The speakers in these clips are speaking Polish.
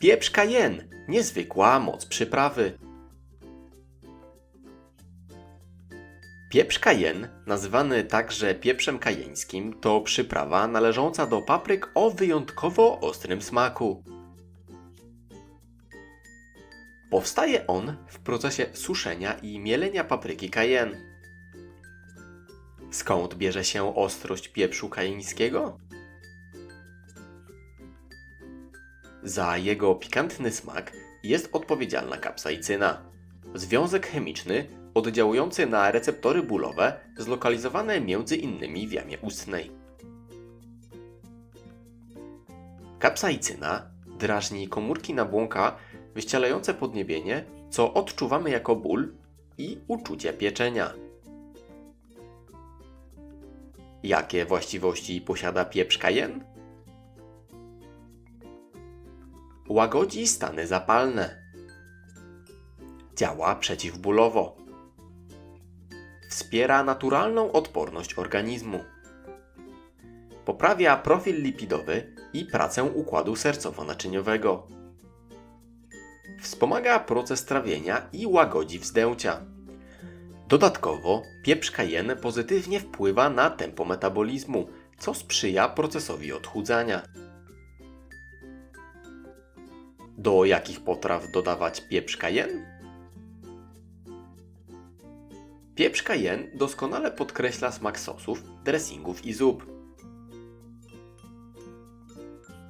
Pieprz cayenne, niezwykła moc przyprawy. Pieprz cayenne, nazywany także pieprzem kajeńskim, to przyprawa należąca do papryk o wyjątkowo ostrym smaku. Powstaje on w procesie suszenia i mielenia papryki cayenne. Skąd bierze się ostrość pieprzu kajeńskiego? Za jego pikantny smak jest odpowiedzialna kapsaicyna. Związek chemiczny oddziałujący na receptory bólowe zlokalizowane między innymi w jamie ustnej. Kapsaicyna drażni komórki nabłonka wyścielające podniebienie, co odczuwamy jako ból i uczucie pieczenia. Jakie właściwości posiada pieprz cayenne? Łagodzi stany zapalne. Działa przeciwbólowo. Wspiera naturalną odporność organizmu. Poprawia profil lipidowy i pracę układu sercowo-naczyniowego. Wspomaga proces trawienia i łagodzi wzdęcia. Dodatkowo pieprz cayenne pozytywnie wpływa na tempo metabolizmu, co sprzyja procesowi odchudzania. Do jakich potraw dodawać pieprz cayenne? Pieprz cayenne doskonale podkreśla smak sosów, dressingów i zup.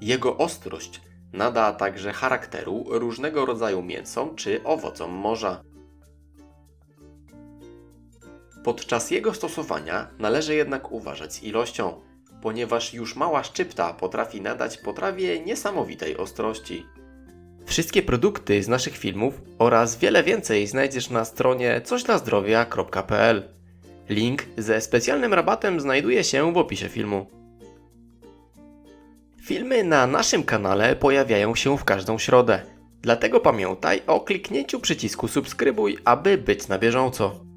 Jego ostrość nada także charakteru różnego rodzaju mięsom czy owocom morza. Podczas jego stosowania należy jednak uważać z ilością, ponieważ już mała szczypta potrafi nadać potrawie niesamowitej ostrości. Wszystkie produkty z naszych filmów oraz wiele więcej znajdziesz na stronie cośdlazdrowia.pl. Link ze specjalnym rabatem znajduje się w opisie filmu. Filmy na naszym kanale pojawiają się w każdą środę. Dlatego pamiętaj o kliknięciu przycisku subskrybuj, aby być na bieżąco.